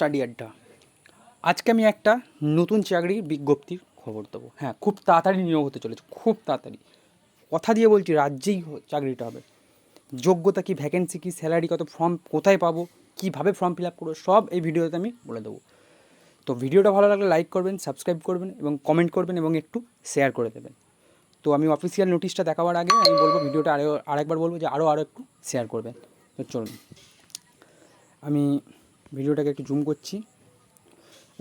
Study আড্ডা। আজকে আমি একটা নতুন চাকরির বিজ্ঞপ্তির খবর দেবো। হ্যাঁ খুব তাড়াতাড়ি নিয়োগ হতে চলেছে, খুব তাড়াতাড়ি। কথা দিয়ে বলছি, রাজ্যেই চাকরিটা হবে। যোগ্যতা কি ভ্যাকেন্সি কি স্যালারি কত ফর্ম কোথায় পাবো, কীভাবে ফর্ম ফিল আপ করব, সব এই ভিডিওতে আমি বলে দেবো। তো ভিডিওটা ভালো লাগলে লাইক করবেন সাবস্ক্রাইব করবেন এবং কমেন্ট করবেন এবং একটু শেয়ার করে দেবেন। তো আমি অফিসিয়াল নোটিশটা দেখাবার আগে আমি বলব, ভিডিওটা আরও আরেকবার বলব যে আরও আরও একটু শেয়ার করবেন। তো চলুন। আমি ভিডিওটাকে একটু জুম করছি।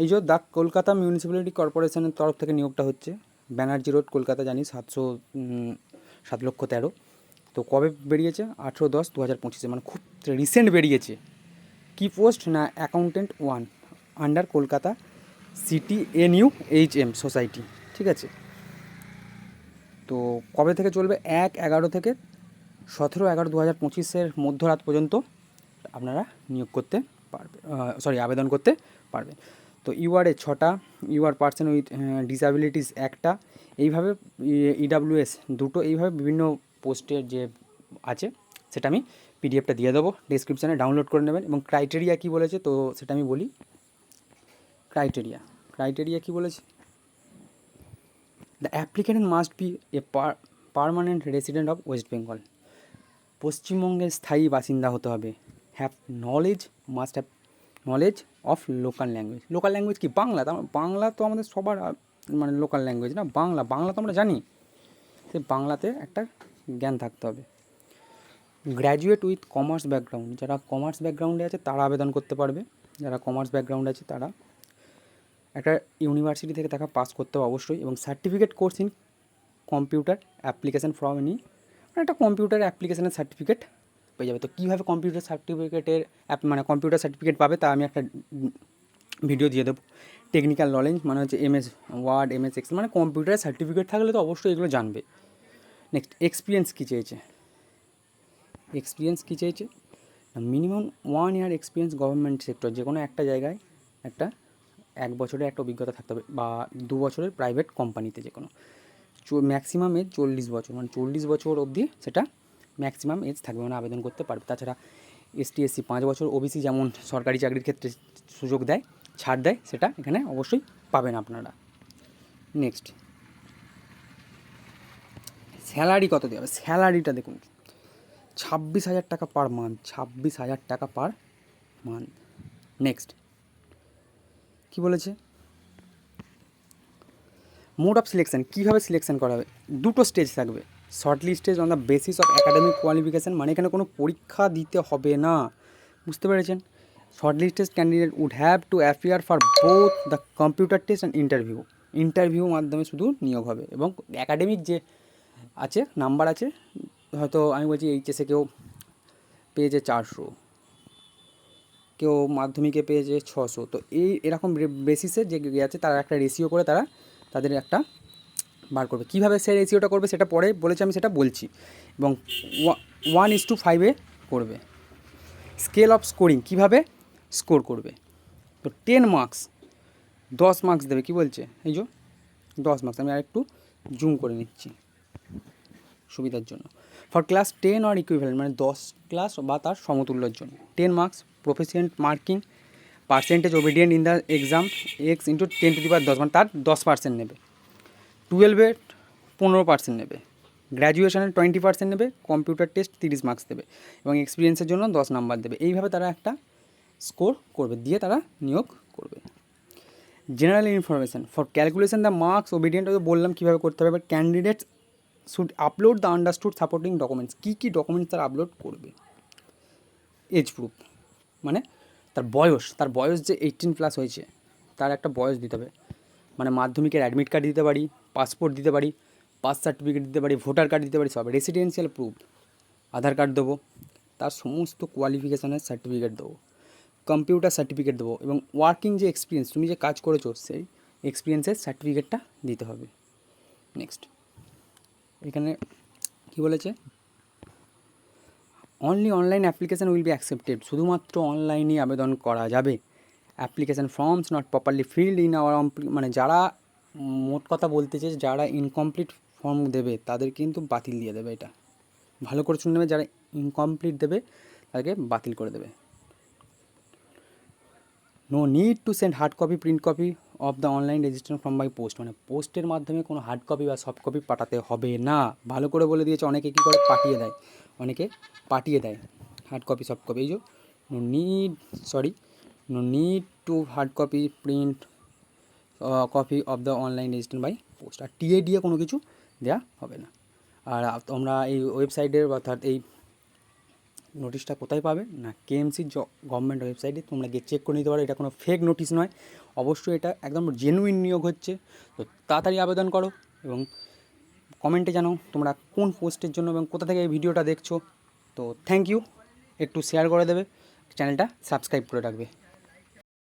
এই যে দা কলকাতা মিউনিসিপ্যালিটি কর্পোরেশনের তরফ থেকে নিয়োগটা হচ্ছে, ব্যানার্জি রোড, কলকাতা জানি, সাতশো সাত লক্ষ তেরো। তো কবে বেরিয়েছে? আঠেরো দশ দু হাজার পঁচিশে মানে খুব রিসেন্ট বেরিয়েছে। কি পোস্ট না accountant one under Kolkata city N U H M society ঠিক আছে? তো কবে থেকে চলবে? এক এগারো থেকে সতেরো এগারো দু হাজার পঁচিশের মধ্যরাত পর্যন্ত আপনারা নিয়োগ করতে পারবে সরি আবেদন করতে পারবেন তো ইউআরএ ছটা ইউআর পার্সন উইথ ডিসাবিলিটিস একটা। এইভাবে ইডাব্লিউএস দুটো এইভাবে বিভিন্ন পোস্টের যে আছে, সেটা আমি পিডিএফটা দিয়ে দেবো। ডিসক্রিপশানে ডাউনলোড করে নেবেন এবং ক্রাইটেরিয়া কী বলেছে, তো সেটা আমি বলি। ক্রাইটেরিয়া ক্রাইটেরিয়া কী বলেছে? The applicant must be a permanent resident of West Bengal পশ্চিমবঙ্গের স্থায়ী বাসিন্দা হতে হবে। Have knowledge must have knowledge of local language local language কি? বাংলা। তার মানে বাংলা তো আমাদের সবার মানে লোকাল ল্যাঙ্গুয়েজ না, বাংলা। বাংলা তো আমরা জানি। সে বাংলাতে একটা জ্ঞান থাকতে হবে। গ্র্যাজুয়েট উইথ কমার্স ব্যাকগ্রাউন্ড যারা কমার্স ব্যাকগ্রাউন্ডে আছে, তারা আবেদন করতে পারবে। যারা কমার্স ব্যাকগ্রাউন্ড আছে, তারা একটা ইউনিভার্সিটি থেকে তাকে পাস করতে হবে অবশ্যই। এবং certificate course in computer application from মানে একটা কম্পিউটার অ্যাপ্লিকেশানের সার্টিফিকেট পেয়ে যাবে। তো কীভাবে কম্পিউটার সার্টিফিকেটের অ্যাপ মানে কম্পিউটার সার্টিফিকেট পাবে তা আমি একটা ভিডিও দিয়ে দেবো। টেকনিক্যাল নলেজ মানে হচ্ছে এমএস ওয়ার্ড এমএস এক্স মানে কম্পিউটারের সার্টিফিকেট থাকলে তো অবশ্যই এগুলো জানবে। নেক্সট এক্সপিরিয়েন্স কী চেয়েছে? এক্সপিরিয়েন্স কী চেয়েছে? Minimum one year experience government sector যে কোনো একটা জায়গায় একটা, এক বছরের একটা অভিজ্ঞতা থাকতে হবে, বা দু বছরের প্রাইভেট কোম্পানিতে যে কোনো ম্যাক্সিমাম চল্লিশ বছর মানে চল্লিশ বছর অবধি সেটা ম্যাক্সিমাম এজ থাকবে মানে আবেদন করতে পারবে। তাছাড়া এসটি এসসি পাঁচ বছর ওবিসি যেমন সরকারি চাকরির ক্ষেত্রে সুযোগ দেয়, ছাড় দেয়, সেটা এখানে অবশ্যই পাবেন আপনারা। নেক্সট স্যালারি কত দেওয়া হবে? স্যালারিটা দেখুন। ছাব্বিশ হাজার টাকা পার মান্থ ছাব্বিশ হাজার টাকা পার মান্থ নেক্সট কী বলেছে? মোড অফ সিলেকশান কীভাবে সিলেকশান করা হবে? দুটো স্টেজ থাকবে। Shortly stage on the basis of academic qualification মানে এখানে কোনো পরীক্ষা দিতে হবে না। বুঝতে পেরেছেন? Shortly stage candidate would have to appear for both the computer test and interview interview মাধ্যমে শুধু নিয়োগ হবে এবং অ্যাকাডেমিক যে আছে নাম্বার আছে, হয়তো আমি বলছি এইচএসে কেউ পেয়েছে চারশো। কেউ মাধ্যমিকে পেয়েছে ছশো। তো এই এরকম বেসিসে যে আছে, তারা একটা রেশিও করে তারা তাদের একটা বার করবে। কীভাবে সে রেশিওটা করবে সেটা পরে বলেছে আমি, সেটা বলছি। এবং ওয়ান ইস টু ফাইভে করবে। স্কেল অফ স্কোরিং কীভাবে? স্কোর করবে। তো টেন মার্কস দশ মার্কস দেবে, কি বলছে? এই যে, দশ মার্কস আমি আরেকটু জুম করে নিচ্ছি সুবিধার জন্য। ফর ক্লাস টেন আর ইকুইভ্যালেন্ট মানে দশ ক্লাস বা তার সমতুল্যর জন্য। Ten marks proficient marking percentage obtained in the exam X into ten to the দশ মানে তার দশ পার্সেন্ট নেবে। টুয়েলভে পনেরো পার্সেন্ট নেবে। গ্র্যাজুয়েশনে টোয়েন্টি পার্সেন্ট নেবে কম্পিউটার টেস্ট তিরিশ মার্কস দেবে এবং এক্সপিরিয়েন্সের জন্য দশ নাম্বার দেবে। এইভাবে তারা একটা স্কোর করবে, দিয়ে তারা নিয়োগ করবে। General information for calculation the marks obtained বললাম কীভাবে করতে হবে but candidates should upload the understood supporting documents কী কী ডকুমেন্টস তারা আপলোড করবে? এজ প্রুফ মানে তার বয়স তার বয়স যে এইটিন প্লাস হয়েছে, তার একটা বয়স দিতে হবে। মানে মাধ্যমিকের অ্যাডমিট কার্ড দিতে পারি পাসপোর্ট দিতে পারি পাস সার্টিফিকেট দিতে পারি ভোটার কার্ড দিতে পারি, সব রেসিডেন্সিয়াল প্রুফ আধার কার্ড দেবো, তার সমস্ত কোয়ালিফিকেশানের সার্টিফিকেট দেবো কম্পিউটার সার্টিফিকেট দেবো এবং ওয়ার্কিং যে এক্সপিরিয়েন্স তুমি যে কাজ করেছ, সেই এক্সপিরিয়েন্সের সার্টিফিকেটটা দিতে হবে। নেক্সট এখানে কি বলেছে? Only online application will be accepted শুধুমাত্র অনলাইনে আবেদন করা যাবে। Application forms not properly filled in our মানে যারা মোট কথা বলতে চাই, যারা ইনকমপ্লিট ফর্ম দেবে, তাদের কিন্তু বাতিল দিয়ে দেবে এটা। ভালো করে শুনে নেবে, যারা ইনকমপ্লিট দেবে তাদেরকে বাতিল করে দেবে। No need to send hard copy print copy of the online registration form by post মানে পোস্টের মাধ্যমে কোনো হার্ড কপি বা সফট কপি পাঠাতে হবে না। ভালো করে বলে দিয়েছে, অনেকে কী করে? পাঠিয়ে দেয়। অনেকে পাঠিয়ে দেয়। হার্ড কপি সফট কপি এই যে no need sorry no need to hard copy print copy of the online registration by post R TA দিয়ে কোনো কিছু দেওয়া হবে না। আর তোমরা এই ওয়েবসাইটের অর্থাৎ এই নোটিশটা কোথায় পাবে? না কেএমসির গভর্নমেন্ট ওয়েবসাইটে তোমরা গিয়ে চেক করে নিতে পারো, এটা কোনো ফেক নোটিশ নয়। অবশ্যই এটা একদম জেনুইন নিয়োগ হচ্ছে। তো তাড়াতাড়ি আবেদন করো এবং কমেন্টে জানাও তোমরা কোন পোস্টের জন্য এবং কোথা থেকে এই ভিডিওটা দেখছ। তো থ্যাংক ইউ একটু শেয়ার করে দেবে। চ্যানেলটা সাবস্ক্রাইব করে রাখবে।